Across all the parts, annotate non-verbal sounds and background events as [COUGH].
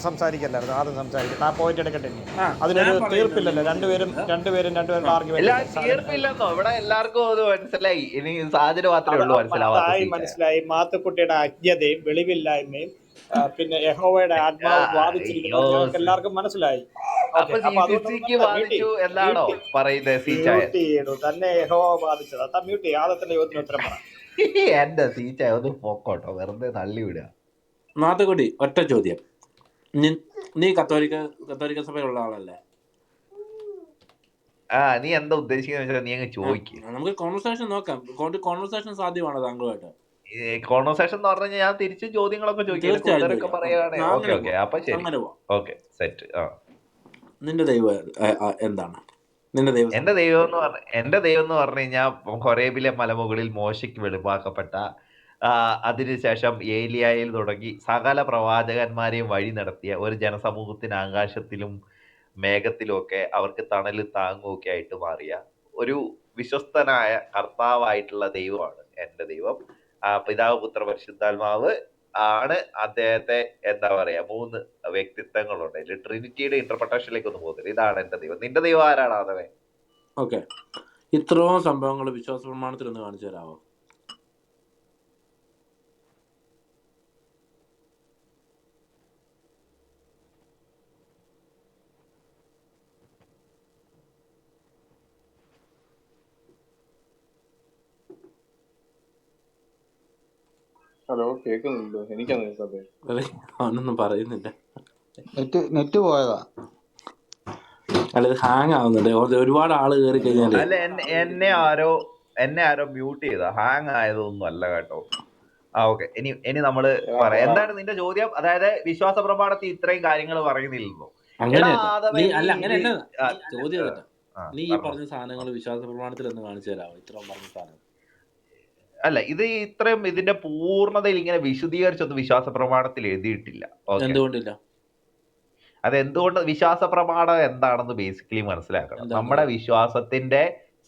സംസാരിക്കല്ലായിരുന്നു ആദ്യം സംസാരിക്കും. ആ പോയിന്റ് എടുക്കട്ടെ ഇനി. അതിനൊരു തീർപ്പില്ലല്ലോ. രണ്ടുപേരും രണ്ടുപേരും രണ്ടുപേരും എല്ലാ തീർപ്പില്ലെന്നോ? ഇവിടെ എല്ലാവർക്കും അത് മനസ്സിലായി. ഇനി സാഹചര്യം മാത്രമേ ഉള്ളൂ മനസ്സിലാവാത്ത മനസ്സിലായി മനസ്സിലായി. മാത്തുക്കുട്ടിയുടെ അജ്ഞതയും വെളിവില്ലായ്മയും ആ, പിന്നെ യഹോവയുടെ ആത്മാവ് അയ്യോ. ഞങ്ങൾക്ക് എല്ലാവർക്കും മനസ്സിലായി. അപ്പൊ അതുകൊണ്ട് നമുക്ക് ബാധിച്ചു mute എന്നാണോ പറയുന്നത് സീച്ചായ mute ചെയ്യണു തന്നെ യഹോവ ബാധിച്ചത് അതാ മ്യൂട്ട് ചെയ്യും. ആദത്തിന്റെ യോത്തിന് ഉത്തരം പറ. [LAUGHS] എന്റെ സീച്ചായ ഒന്ന് പോക്കോട്ടോ. വെറുതെ തള്ളി വിടുക. മാത്തുക്കുട്ടി ഒറ്റ ചോദ്യം. നി- കത്തോലിക്ക കത്തോലിക്ക സഭയിലുള്ള ആളല്ലേ? ആ നീ എന്താ ഉദ്ദേശിക്കുന്നത് നീ അങ്ങ് ചോദിക്ക. നമുക്ക് കോൺവെർസേഷൻ നോക്കാം. കോൺവെർസേഷൻ സാധ്യമാണോ താങ്കളുമായിട്ട്? കോൺവെർസേഷൻ എന്ന് പറഞ്ഞാൽ ഞാൻ തിരിച്ച് ചോദ്യങ്ങളൊക്കെ ചോദിക്കും. Okay okay. അപ്പൊ ശരി. Okay set. ആ. നിന്റെ ദൈവം എന്താണ്? നിന്റെ ദൈവം എന്റെ ദൈവം എന്ന് പറഞ്ഞ എന്റെ ദൈവം എന്ന് പറഞ്ഞു കഴിഞ്ഞാൽ ഹൊറേബിലെ മലമുകളിൽ മോശയ്ക്ക് വെളിവാക്കപ്പെട്ട അതിനുശേഷം ഏലിയായിൽ തുടങ്ങി സകല പ്രവാചകന്മാരെയും വഴി നടത്തിയ ഒരു ജനസമൂഹത്തിന് ആകാശത്തിലും മേഘത്തിലും ഒക്കെ അവർക്ക് തണൽ താങ്ങുമൊക്കെ ആയിട്ട് മാറിയ ഒരു വിശ്വസ്തനായ കർത്താവായിട്ടുള്ള ദൈവമാണ് എന്റെ ദൈവം. പിതാവ് പുത്ര പരിശുദ്ധാത്മാവ് ആണ് അദ്ദേഹത്തെ എന്താ പറയാ മൂന്ന് വ്യക്തിത്വങ്ങളുണ്ട്. ഇതിൽ ട്രിനിറ്റിയുടെ ഇന്റർപ്രിട്ടേഷനിലേക്ക് ഒന്ന് പോകുന്നില്ല ഇതാണ് എന്റെ ദൈവം. നിന്റെ ദൈവം ആരാണ് ആദവേ ഓക്കെ. ഇത്രയും സംഭവങ്ങൾ വിശ്വാസ പ്രമാണത്തിൽ ഒന്ന് കാണിച്ചു തരാമോ ഹലോ കേൾക്കുന്നുണ്ടോ? എനിക്കാണ് കേൾക്കാതെ അതെ അവനൊന്നും പറയുന്നില്ല. നെറ്റ് നെറ്റ് പോയതാ. അല്ല ഇത് ഹാങ് ആവുന്നുണ്ട്. ഒരു- ഒരുപാട് ആൾ കയറി കഴിഞ്ഞാൽ. അല്ല എന്നെ- എന്നെ ആരോ എന്നെ ആരോ മ്യൂട്ട് ചെയ്താ. ഹാങ് ആയതൊന്നും അല്ല കേട്ടോ. ആ ഓക്കെ ഇനി ഇനി നമ്മൾ പറയാം. എന്താണ് നിന്റെ ചോദ്യം? അതായത് വിശ്വാസ പ്രമാണത്തിൽ ഇത്രയും കാര്യങ്ങൾ പറയുന്നില്ലല്ലോ അങ്ങനെയല്ല ആദവേ, നീ നീ അല്ല അങ്ങനെയല്ല ഇത്- ആ, ചോദ്യം കേട്ടോ. ആ, നീ ഈ പറഞ്ഞോ. പറഞ്ഞ സാധനങ്ങൾ വിശ്വാസ പ്രമാണത്തിൽ ഒന്ന് കാണിച്ചു തരാമോ? ഇത്രയും പറഞ്ഞ സാധനം. അല്ല ഇത് ഇത്രയും ഇതിന്റെ പൂർണതയിൽ ഇങ്ങനെ വിശദീകരിച്ചൊന്നും വിശ്വാസ പ്രമാണത്തിൽ എഴുതിയിട്ടില്ല എന്തുകൊണ്ടില്ല? അത് എന്തുകൊണ്ട് വിശ്വാസ പ്രമാണം എന്താണെന്ന് ബേസിക്കലി മനസ്സിലാക്കണം. നമ്മുടെ വിശ്വാസത്തിന്റെ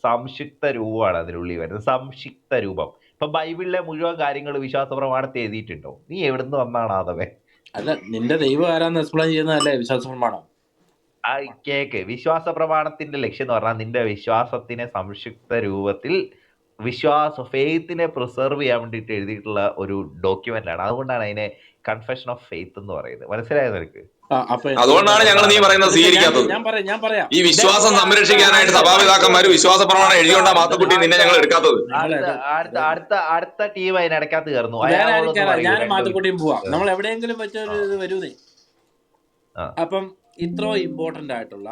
സംക്ഷിപ്ത രൂപമാണ് അതിനുള്ളിൽ വരുന്നത്. സംക്ഷിപ്ത രൂപം. ഇപ്പൊ ബൈബിളിലെ മുഴുവൻ കാര്യങ്ങൾ വിശ്വാസ പ്രമാണത്തിൽ എഴുതിയിട്ടുണ്ടോ? നീ എവിടുന്ന് വന്നാണ് ആദവേ? അല്ല നിന്റെ ദൈവം ആരാന്ന് എക്സ്പ്ലെയിൻ ചെയ്യുന്നതല്ലേ വിശ്വാസ പ്രമാണം ആ കേക്ക്. വിശ്വാസ പ്രമാണത്തിന്റെ ലക്ഷ്യം എന്ന് പറഞ്ഞാൽ നിന്റെ വിശ്വാസത്തിനെ സംക്ഷിപ്ത രൂപത്തിൽ വിശ്വാസ ഫെയ്ത്തിനെ പ്രിസർവ് ചെയ്യാൻ വേണ്ടിയിട്ട് എഴുതിയിട്ടുള്ള ഒരു ഡോക്യുമെന്റ് ആണ്. അതുകൊണ്ടാണ് അതിനെ കൺഫെഷൻ ഓഫ് ഫെയ്ത്ത് എന്ന് പറയുന്നത്. മനസ്സിലായോ നിനക്ക്? അതുകൊണ്ടാണ് ഞങ്ങൾ നീ പറയുന്നത് സ്വീകരിക്കാത്തത്. ഞാൻ പറയാം ഞാൻ പറയാം. ഈ വിശ്വാസം സംരക്ഷിക്കാനായിട്ട് സഭാപിതാക്കന്മാര് വിശ്വാസ പ്രമാണം എഴുതിയോണ്ടാ മാത്തക്കുട്ടി നിന്നെ ഞങ്ങൾ എടുക്കാത്തത്. അടുത്ത അടുത്ത അടുത്ത അടുത്ത ടീം അതിനടക്കകത്ത് കയറുന്നു. ഞാൻ. മാത്തുക്കുട്ടിയും പോവാം. നമ്മൾ എവിടെയെങ്കിലും വെച്ചൊരു ഇത് വരുന്നേ. അപ്പം ഇത്ര ഇമ്പോർട്ടന്റ് ആയിട്ടുള്ള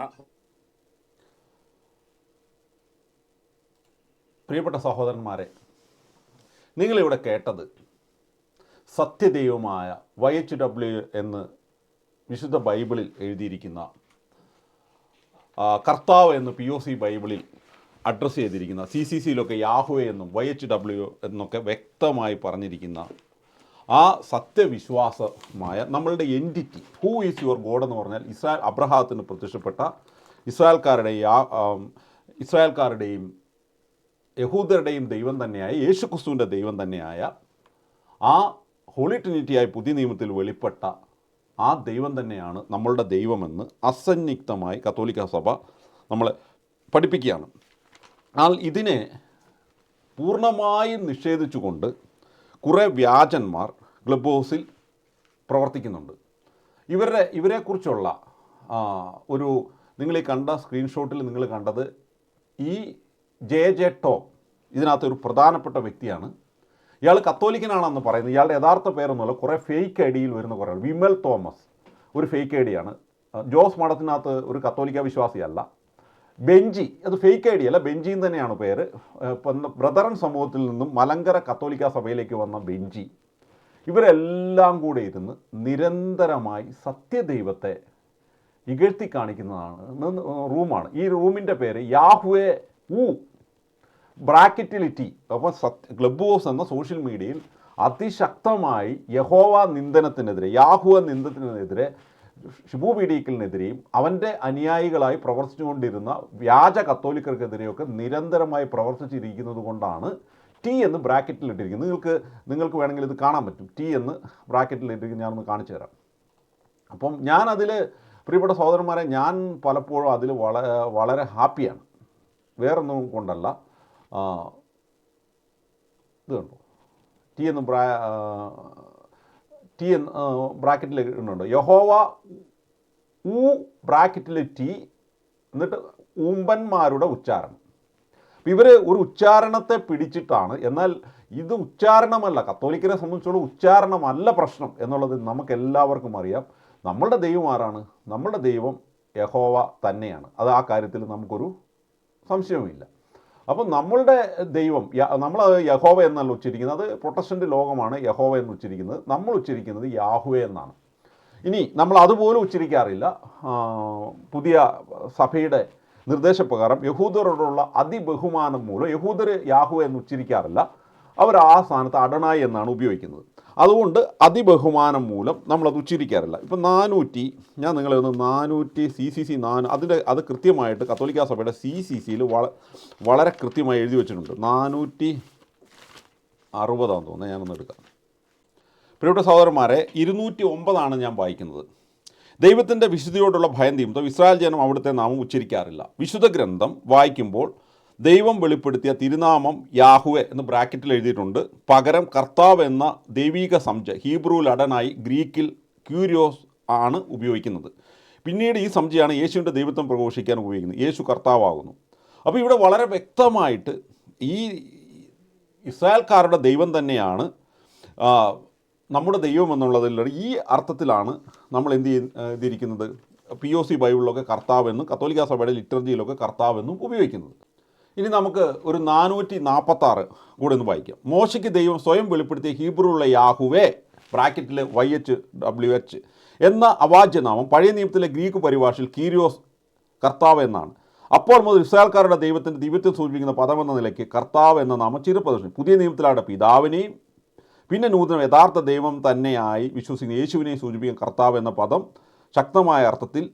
പ്രിയപ്പെട്ട സഹോദരന്മാരെ നിങ്ങളിവിടെ കേട്ടത് സത്യദൈവമായ വൈ എച്ച് ഡബ്ല്യു എന്ന് വിശുദ്ധ ബൈബിളിൽ എഴുതിയിരിക്കുന്ന കർത്താവ് എന്ന് പി ഒ സി ബൈബിളിൽ അഡ്രസ്സ് ചെയ്തിരിക്കുന്ന സി സി സിയിലൊക്കെ യാഹുവെ എന്നും വൈ എച്ച് ഡബ്ല്യു എന്നൊക്കെ വ്യക്തമായി പറഞ്ഞിരിക്കുന്ന ആ സത്യവിശ്വാസമായ നമ്മളുടെ entity who is your god എന്ന് പറഞ്ഞാൽ ഇസ്രായേൽ അബ്രഹാത്തിന് പ്രത്യക്ഷപ്പെട്ട ഇസ്രായേൽക്കാരുടെ യാ- ഇസ്രായേൽക്കാരുടെയും യഹൂദരുടെയും ദൈവം തന്നെയായ യേശുക്രിസ്തുവിന്റെ ദൈവം തന്നെയായ ആ ഹോളി ട്രിനിറ്റിയായി പുതിയ നിയമത്തിൽ വെളിപ്പെട്ട ആ ദൈവം തന്നെയാണ് നമ്മളുടെ ദൈവമെന്ന് അസന്നിഗ്ധമായി കത്തോലിക്ക സഭ നമ്മളെ പഠിപ്പിക്കുകയാണ്. എന്നാൽ ഇതിനെ പൂർണമായും നിഷേധിച്ചുകൊണ്ട് കുറേ വ്യാജന്മാർ ക്ലബ് ഹൗസിൽ പ്രവർത്തിക്കുന്നുണ്ട്. ഇവരുടെ ഇവരെക്കുറിച്ചുള്ള ഒരു നിങ്ങൾ ഈ കണ്ട സ്ക്രീൻഷോട്ടിൽ നിങ്ങൾ കണ്ടത് ഈ ജെ ജെ ടോ ഇതിനകത്ത് ഒരു പ്രധാനപ്പെട്ട വ്യക്തിയാണ്. ഇയാൾ കത്തോലിക്കനാണെന്ന് പറയുന്നത് ഇയാളുടെ യഥാർത്ഥ പേരൊന്നുമല്ല കുറേ ഫേക്ക് ഐ ഡിയിൽ വരുന്ന കുറേ വിമൽ തോമസ് ഒരു ഫേക്ക് ഐ ഡിയാണ്. ജോസ് മഠത്തിനകത്ത് ഒരു കത്തോലിക്ക വിശ്വാസിയല്ല. ബെഞ്ചി അത് ഫേക്ക് ഐ ഡി അല്ല ബെഞ്ചിയും തന്നെയാണ് പേര്. ബ്രദറൻ സമൂഹത്തിൽ നിന്നും മലങ്കര കത്തോലിക്ക സഭയിലേക്ക് വന്ന ബെഞ്ചി. ഇവരെല്ലാം കൂടെ ഇരുന്ന് നിരന്തരമായി സത്യദൈവത്തെ ഇകഴ്ത്തി കാണിക്കുന്നതാണ് റൂമാണ്. ഈ റൂമിന്റെ പേര് യാഹുവേ ഊ ബ്രാക്കറ്റിലിറ്റി അപ്പോൾ സത്യ ക്ലബ് ഹൗസ് എന്ന സോഷ്യൽ മീഡിയയിൽ അതിശക്തമായി യഹോവ നിന്ദനത്തിനെതിരെ യാഹുവ നിന്ദനത്തിനെതിരെ ഷിബു പീഡിക്കലിനെതിരെയും അവന്റെ അനുയായികളായി പ്രവർത്തിച്ചുകൊണ്ടിരുന്ന വ്യാജ കത്തോലിക്കർക്കെതിരെയൊക്കെ നിരന്തരമായി പ്രവർത്തിച്ചിരിക്കുന്നത് കൊണ്ടാണ് ടി എന്ന് ബ്രാക്കറ്റിൽ ഇട്ടിരിക്കുന്നത് നിങ്ങൾക്ക് നിങ്ങൾക്ക് വേണമെങ്കിൽ ഇത് കാണാൻ പറ്റും. ടി എന്ന് ബ്രാക്കറ്റിൽ ഇട്ടിരിക്കുന്നത് ഞാനൊന്ന് കാണിച്ചു തരാം. അപ്പം ഞാനതിൽ പ്രിയപ്പെട്ട സഹോദരന്മാരെ ഞാൻ പലപ്പോഴും അതിൽ വളരെ വളരെ ഹാപ്പിയാണ് വേറൊന്നും കൊണ്ടല്ല. ഇത് കണ്ടു? ടി എന്ന് ബ്രാ ടി എന്ന് ബ്രാക്കറ്റിൽ ഇടുന്നുണ്ട്. യഹോവ ഊ ബ്രാക്കറ്റിൽ ടി എന്നിട്ട് ഊമ്പന്മാരുടെ ഉച്ചാരണം. ഇവർ ഒരു ഉച്ചാരണത്തെ പിടിച്ചിട്ടാണ്. എന്നാൽ ഇത് ഉച്ചാരണമല്ല. കത്തോലിക്കരെ സംബന്ധിച്ചുള്ള ഉച്ചാരണമല്ല പ്രശ്നം എന്നുള്ളത് നമുക്ക് എല്ലാവർക്കും അറിയാം. നമ്മളുടെ ദൈവം ആരാണ്? നമ്മളുടെ ദൈവം യഹോവ തന്നെയാണ്. അത് ആ കാര്യത്തിൽ നമുക്കൊരു സംശയവുമില്ല. അപ്പം നമ്മളുടെ ദൈവം നമ്മൾ യഹോവ എന്നല്ല ഉച്ചരിക്കുന്നത് പ്രൊട്ടസ്റ്റന്റ് ലോകമാണ് യഹോവ എന്ന് ഉച്ചരിക്കുന്നത് നമ്മൾ ഉച്ചരിക്കുന്നത് യാഹുവെ എന്നാണ്. ഇനി നമ്മൾ അതുപോലും ഉച്ചരിക്കാറില്ല. പുതിയ സഭയുടെ നിർദ്ദേശപ്രകാരം യഹൂദരോടുള്ള അതിബഹുമാനം മൂലം യഹൂദർ യാഹു എന്ന് ഉച്ചരിക്കാറില്ല. അവർ ആ സ്ഥാനത്ത് അടണായി എന്നാണ് ഉപയോഗിക്കുന്നത്. അതുകൊണ്ട് അതിബഹുമാനം മൂലം നമ്മളത് ഉച്ചരിക്കാറില്ല. ഇപ്പം നാനൂറ്റി ഞാൻ നിങ്ങളെ ഒന്ന് നാനൂറ്റി സി സി സി നാനൂ അതിന്റെ അത് കൃത്യമായിട്ട് കത്തോലിക്ക സഭയുടെ സി സി സിയിൽ വള വളരെ കൃത്യമായി എഴുതി വെച്ചിട്ടുണ്ട്. നാനൂറ്റി അറുപതാണെന്ന് തോന്നുന്നത് ഞാനൊന്ന് എടുക്കാം. പ്രിയപ്പെട്ട സഹോദരന്മാരെ ഇരുന്നൂറ്റി ഒമ്പതാണ് ഞാൻ വായിക്കുന്നത്. ദൈവത്തിന്റെ വിശുദ്ധിയോടുള്ള ഭയം നിമിത്തം ഇസ്രായേൽ ജനം അവിടുത്തെ നാമം ഉച്ചരിക്കാറില്ല. വിശുദ്ധ ഗ്രന്ഥം വായിക്കുമ്പോൾ ദൈവം വെളിപ്പെടുത്തിയ തിരുനാമം യാഹുവെ എന്ന് ബ്രാക്കറ്റിൽ എഴുതിയിട്ടുണ്ട്. പകരം കർത്താവ് എന്ന ദൈവിക സംജ ഹീബ്രു ലടനായി ഗ്രീക്കിൽ ക്യൂരിയോസ് ആണ് ഉപയോഗിക്കുന്നത്. പിന്നീട് ഈ സംജയാണ് യേശുവിന്റെ ദൈവത്വം പ്രഘോഷിക്കാൻ ഉപയോഗിക്കുന്നത്. യേശു കർത്താവാകുന്നു. അപ്പോൾ ഇവിടെ വളരെ വ്യക്തമായിട്ട് ഈ ഇസ്രായേൽക്കാരുടെ ദൈവം തന്നെയാണ് നമ്മുടെ ദൈവം എന്നുള്ളതിൽ ഈ അർത്ഥത്തിലാണ് നമ്മൾ എന്ത് ചെയ്തിരിക്കുന്നത് പി ഒ സി ബൈബിളിലൊക്കെ കർത്താവെന്നും കത്തോലിക്ക സഭയുടെ ലിറ്റർജിയിലൊക്കെ കർത്താവെന്നും ഉപയോഗിക്കുന്നത്. ഇനി നമുക്ക് ഒരു നാനൂറ്റി നാൽപ്പത്താറ് കൂടെ ഒന്ന് വായിക്കാം. മോശയ്ക്ക് ദൈവം സ്വയം വെളിപ്പെടുത്തിയ ഹീബ്രുള്ള യാഹുവേ ബ്രാക്കറ്റിലെ വൈ എച്ച് ഡബ്ല്യു എച്ച് എന്ന അവാജ്യനാമം പഴയ നിയമത്തിലെ ഗ്രീക്ക് പരിഭാഷയിൽ കീരിയോസ് കർത്താവ് എന്നാണ്. അപ്പോൾ മുതൽ ഇസ്രായേൽക്കാരുടെ ദൈവത്തിന്റെ ദിവ്യത്തെ സൂചിപ്പിക്കുന്ന പദം എന്ന നിലയ്ക്ക് കർത്താവ് എന്ന നാമം ചിരപ്രദർശനം പുതിയ നിയമത്തിലാടെ പിതാവിനെയും പിന്നെ നൂതന യഥാർത്ഥ ദൈവം തന്നെയായി വിശ്വസിക്കുന്ന യേശുവിനെ സൂചിപ്പിക്കുന്ന കർത്താവ് എന്ന പദം ശക്തമായ അർത്ഥത്തിൽ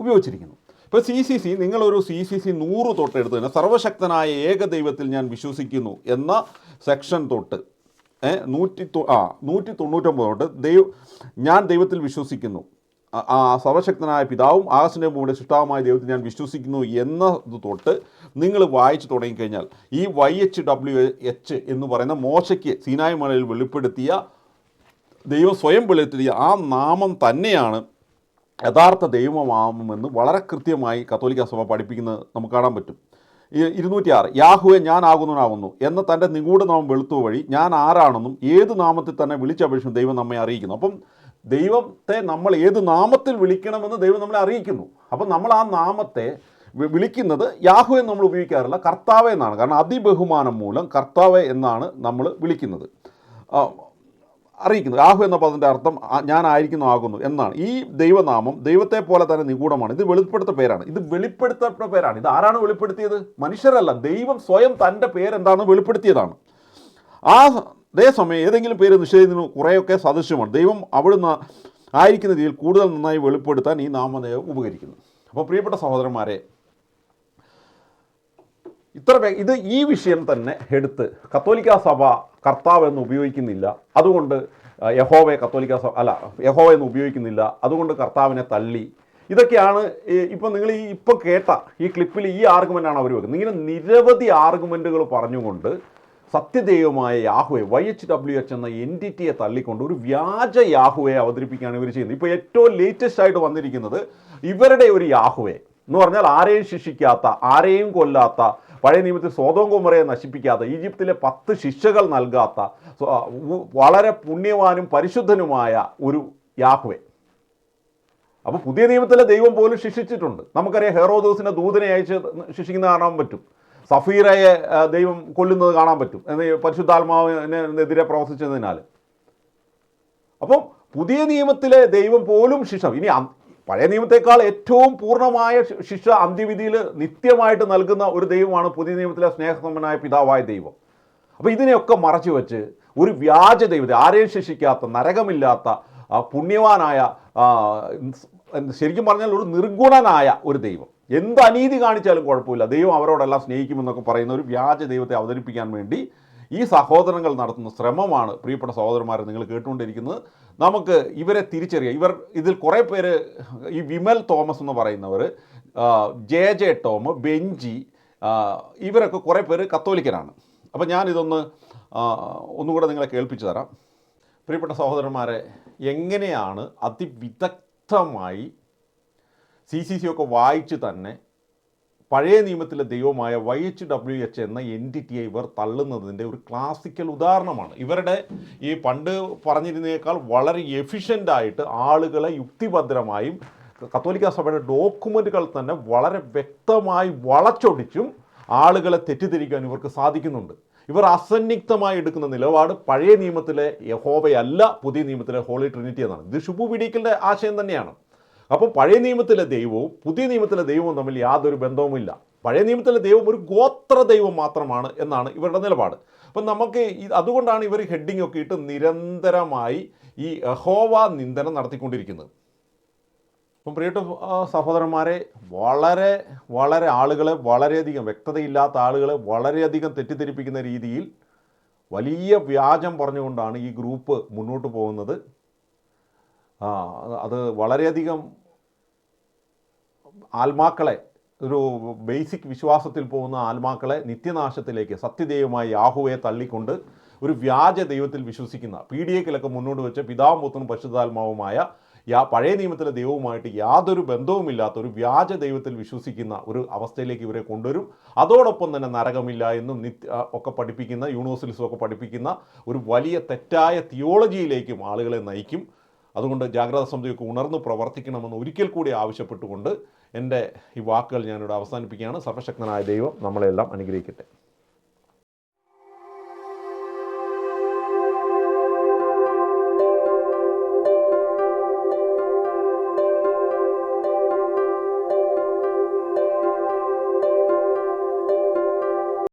ഉപയോഗിച്ചിരിക്കുന്നു. ഇപ്പോൾ സി സി സി നിങ്ങളൊരു സി സി സി നൂറ് തൊട്ട് എടുത്തു തന്നെ സർവശക്തനായ ഏക ദൈവത്തിൽ ഞാൻ വിശ്വസിക്കുന്നു എന്ന സെക്ഷൻ തൊട്ട് നൂറ്റി ആ നൂറ്റി തൊണ്ണൂറ്റൊമ്പത് തൊട്ട് ദൈവ ഞാൻ ദൈവത്തിൽ വിശ്വസിക്കുന്നു. ആ- സർവശക്തനായ പിതാവും ആകാശന്റെ ഭൂമിയുടെ സൃഷ്ടാവുമായ ദൈവത്തിൽ ഞാൻ വിശ്വസിക്കുന്നു എന്നത് തൊട്ട് നിങ്ങൾ വായിച്ചു തുടങ്ങിക്കഴിഞ്ഞാൽ ഈ വൈ എച്ച് ഡബ്ല്യു എച്ച് എന്ന് പറയുന്ന മോശയ്ക്ക് സീനായ മലയിൽ വെളിപ്പെടുത്തിയ ദൈവം സ്വയം വെളിപ്പെടുത്തിയ ആ നാമം തന്നെയാണ് യഥാർത്ഥ ദൈവമാകുമെന്ന് വളരെ കൃത്യമായി കത്തോലിക്ക സഭ പഠിപ്പിക്കുന്നത് നമുക്ക് കാണാൻ പറ്റും. ഇരുന്നൂറ്റി ആറ് യാഹുവെ ഞാൻ ആകുന്നവനാകുന്നു എന്ന തന്റെ നിഗൂഢ നാമം വെളുത്തു വഴി ഞാൻ ആരാണെന്നും ഏത് നാമത്തിൽ തന്നെ വിളിച്ചപേക്ഷിച്ചും ദൈവം നമ്മെ അറിയിക്കുന്നു. അപ്പം ദൈവത്തെ നമ്മൾ ഏത് നാമത്തിൽ വിളിക്കണമെന്ന് ദൈവം നമ്മളെ അറിയിക്കുന്നു. അപ്പം നമ്മൾ ആ നാമത്തെ വിളിക്കുന്നത് യാഹു എന്ന് നമ്മൾ ഉപയോഗിക്കാറില്ല കർത്താവെ എന്നാണ്. കാരണം അതിബഹുമാനം മൂലം കർത്താവെ എന്നാണ് നമ്മൾ വിളിക്കുന്നത്. അറിയിക്കുന്നത് ആഹു എന്ന പദത്തിന്റെ അർത്ഥം ഞാനായിരിക്കുന്നു ആകുന്നു എന്നാണ്. ഈ ദൈവനാമം ദൈവത്തെ പോലെ തന്നെ നിഗൂഢമാണ്. ഇത് വെളിപ്പെടുത്ത പേരാണ്. ഇത് വെളിപ്പെടുത്തപ്പെട്ട പേരാണ്. ഇത് ആരാണ് വെളിപ്പെടുത്തിയത്? മനുഷ്യരല്ല. ദൈവം സ്വയം തന്റെ പേരെന്താണെന്ന് വെളിപ്പെടുത്തിയതാണ്. ആ അതേസമയം ഏതെങ്കിലും പേര് നിഷേധിക്കുന്നതിന് കുറേയൊക്കെ സദൃശ്യമാണ്. ദൈവം അവിടുന്ന് ആയിരിക്കുന്ന രീതിയിൽ കൂടുതൽ നന്നായി വെളിപ്പെടുത്താൻ ഈ നാമധേയം ഉപകരിക്കുന്നു. അപ്പോൾ പ്രിയപ്പെട്ട സഹോദരന്മാരെ ഇത്ര ഇത് ഈ വിഷയം തന്നെ എടുത്ത് കത്തോലിക്ക സഭ കർത്താവ് എന്ന് ഉപയോഗിക്കുന്നില്ല. അതുകൊണ്ട് യഹോവെ കത്തോലിക്ക സഭ അല്ല യഹോവ എന്ന് ഉപയോഗിക്കുന്നില്ല. അതുകൊണ്ട് കർത്താവിനെ തള്ളി. ഇതൊക്കെയാണ് ഇപ്പം നിങ്ങൾ ഈ ഇപ്പം കേട്ട ഈ ക്ലിപ്പിൽ ഈ ആർഗ്യുമെന്റാണ് അവർ വെക്കുന്നത്. ഇങ്ങനെ നിരവധി ആർഗ്യുമെന്റുകൾ പറഞ്ഞുകൊണ്ട് സത്യദൈവമായ Yahweh Y H W H എന്ന എന്റിറ്റിയെ തള്ളിക്കൊണ്ട് ഒരു വ്യാജ യാഹുവെ അവതരിപ്പിക്കുകയാണ് ഇവർ ചെയ്യുന്നത്. ഇപ്പോൾ ഏറ്റവും ലേറ്റസ്റ്റ് ആയിട്ട് വന്നിരിക്കുന്നത് ഇവരുടെ ഒരു യാഹുവെ. എന്ന് പറഞ്ഞാൽ ആരെയും ശിക്ഷിക്കാത്ത ആരെയും കൊല്ലാത്ത പഴയ നിയമത്തിൽ സ്വതവും കുമറയെ നശിപ്പിക്കാത്ത ഈജിപ്തിലെ പത്ത് ശിക്ഷകൾ നൽകാത്ത വളരെ പുണ്യവാനും പരിശുദ്ധനുമായ ഒരു യാഹുവെ. അപ്പോൾ പുതിയ നിയമത്തിലെ ദൈവം പോലും ശിക്ഷിച്ചിട്ടുണ്ട്. നമുക്കറിയാം ഹെറോദോസിനെ ദൂതനെ അയച്ച് ശിക്ഷിക്കുന്നത് കാണാൻ പറ്റും. സഫീറയെ ദൈവം കൊല്ലുന്നത് കാണാൻ പറ്റും. എന്ന് പരിശുദ്ധാത്മാവിനെതിരെ പ്രവർത്തിച്ചതിനാൽ. അപ്പം പുതിയ നിയമത്തിലെ ദൈവം പോലും ശിക്ഷ ഇനി പഴയ നിയമത്തെക്കാൾ ഏറ്റവും പൂർണമായ ശിക്ഷ അന്ത്യവിധിയിൽ നിത്യമായിട്ട് നൽകുന്ന ഒരു ദൈവമാണ് പുതിയ നിയമത്തിലെ സ്നേഹസമ്പന്നനായ പിതാവായ ദൈവം. അപ്പോൾ ഇതിനെയൊക്കെ മറച്ചു വെച്ച് ഒരു വ്യാജ ദൈവത്തെ ആരെയും ശിക്ഷിക്കാത്ത നരകമില്ലാത്ത പുണ്യവാനായ ശരിക്കും പറഞ്ഞാൽ ഒരു നിർഗുണനായ ഒരു ദൈവം. എന്ത് അനീതി കാണിച്ചാലും കുഴപ്പമില്ല. ദൈവം അവരോടെല്ലാം സ്നേഹിക്കുമെന്നൊക്കെ പറയുന്ന ഒരു വ്യാജ ദൈവത്തെ അവതരിപ്പിക്കാൻ വേണ്ടി ഈ സഹോദരങ്ങൾ നടത്തുന്ന ശ്രമമാണ് പ്രിയപ്പെട്ട സഹോദരന്മാരെ നിങ്ങൾ കേട്ടുകൊണ്ടിരിക്കുന്നത്. നമുക്ക് ഇവരെ തിരിച്ചറിയാം. ഇവർ ഇതിൽ കുറേ പേര് ഈ വിമൽ തോമസ് എന്ന് പറയുന്നവർ ജെ ജെ ടോം ബെഞ്ചി ഇവരൊക്കെ കുറേ പേര് കത്തോലിക്കനാണ് അപ്പോൾ ഞാനിതൊന്ന് ഒന്നുകൂടെ നിങ്ങളെ കേൾപ്പിച്ചു തരാം. പ്രിയപ്പെട്ട സഹോദരന്മാരെ എങ്ങനെയാണ് അതിവിദഗ്ധമായി സി സി സി ഒക്കെ വായിച്ച് തന്നെ പഴയ നിയമത്തിലെ ദൈവമായ വൈ എച്ച് ഡബ്ല്യു എച്ച് എന്ന എന്റിറ്റിയെ ഇവർ തള്ളുന്നതിന്റെ ഒരു ക്ലാസിക്കൽ ഉദാഹരണമാണ്. ഇവരുടെ ഈ പണ്ട് പറഞ്ഞിരുന്നേക്കാൾ വളരെ എഫിഷ്യന്റായിട്ട് ആളുകളെ യുക്തിഭദ്രമായും കത്തോലിക്ക സഭയുടെ ഡോക്യുമെന്റുകൾ തന്നെ വളരെ വ്യക്തമായി വളച്ചൊടിച്ചും ആളുകളെ തെറ്റിദ്ധരിക്കാൻ ഇവർക്ക് സാധിക്കുന്നുണ്ട്. ഇവർ അസന്നിഗ്ധമായി എടുക്കുന്ന നിലപാട് പഴയ നിയമത്തിലെ യഹോവയല്ല പുതിയ നിയമത്തിലെ ഹോളി ട്രിനിറ്റി എന്നാണ്. ഇത് ഷുബു പിടിക്കലിന്റെ ആശയം തന്നെയാണ്. അപ്പോൾ പഴയ നിയമത്തിലെ ദൈവവും പുതിയ നിയമത്തിലെ ദൈവവും തമ്മിൽ യാതൊരു ബന്ധവുമില്ല. പഴയ നിയമത്തിലെ ദൈവം ഒരു ഗോത്ര ദൈവം മാത്രമാണ് എന്നാണ് ഇവരുടെ നിലപാട്. അപ്പം നമുക്ക് അതുകൊണ്ടാണ് ഇവർ ഹെഡിങ് ഒക്കെ ഇട്ട് നിരന്തരമായി ഈ യഹോവ നിന്ദനം നടത്തിക്കൊണ്ടിരിക്കുന്നത്. അപ്പം പ്രിയപ്പെട്ട സഹോദരന്മാരെ വളരെ വളരെ ആളുകളെ വളരെയധികം വ്യക്തതയില്ലാത്ത ആളുകളെ വളരെയധികം തെറ്റിദ്ധരിപ്പിക്കുന്ന രീതിയിൽ വലിയ വ്യാജം പറഞ്ഞുകൊണ്ടാണ് ഈ ഗ്രൂപ്പ് മുന്നോട്ട് പോകുന്നത്. അത് വളരെയധികം ആത്മാക്കളെ ഒരു ബേസിക് വിശ്വാസത്തിൽ പോകുന്ന ആത്മാക്കളെ നിത്യനാശത്തിലേക്ക് സത്യദൈവമായി യാഹുവെ തള്ളിക്കൊണ്ട് ഒരു വ്യാജ ദൈവത്തിൽ വിശ്വസിക്കുന്ന പി ഡി എക്കിലൊക്കെ മുന്നോട്ട് വെച്ച പിതാവും പുത്രനും പരിശുദ്ധാത്മാവുമായ യാ പഴയ നിയമത്തിലെ ദൈവവുമായിട്ട് യാതൊരു ബന്ധവുമില്ലാത്ത ഒരു വ്യാജ ദൈവത്തിൽ വിശ്വസിക്കുന്ന ഒരു അവസ്ഥയിലേക്ക് ഇവരെ കൊണ്ടുവരും. അതോടൊപ്പം തന്നെ നരകമില്ല എന്നും നിത്യ ഒക്കെ പഠിപ്പിക്കുന്ന യൂണിവേഴ്സിറ്റിസും ഒക്കെ പഠിപ്പിക്കുന്ന ഒരു വലിയ തെറ്റായ തിയോളജിയിലേക്കും ആളുകളെ നയിക്കും. അതുകൊണ്ട് ജാഗ്രതാ സമിതിയൊക്കെ ഉണർന്ന് പ്രവർത്തിക്കണമെന്ന് ഒരിക്കൽ കൂടി ആവശ്യപ്പെട്ടുകൊണ്ട് എന്റെ ഈ വാക്കുകൾ ഞാനിവിടെ അവസാനിപ്പിക്കുകയാണ്. സർവശക്തനായ ദൈവം നമ്മളെല്ലാം അനുഗ്രഹിക്കട്ടെ.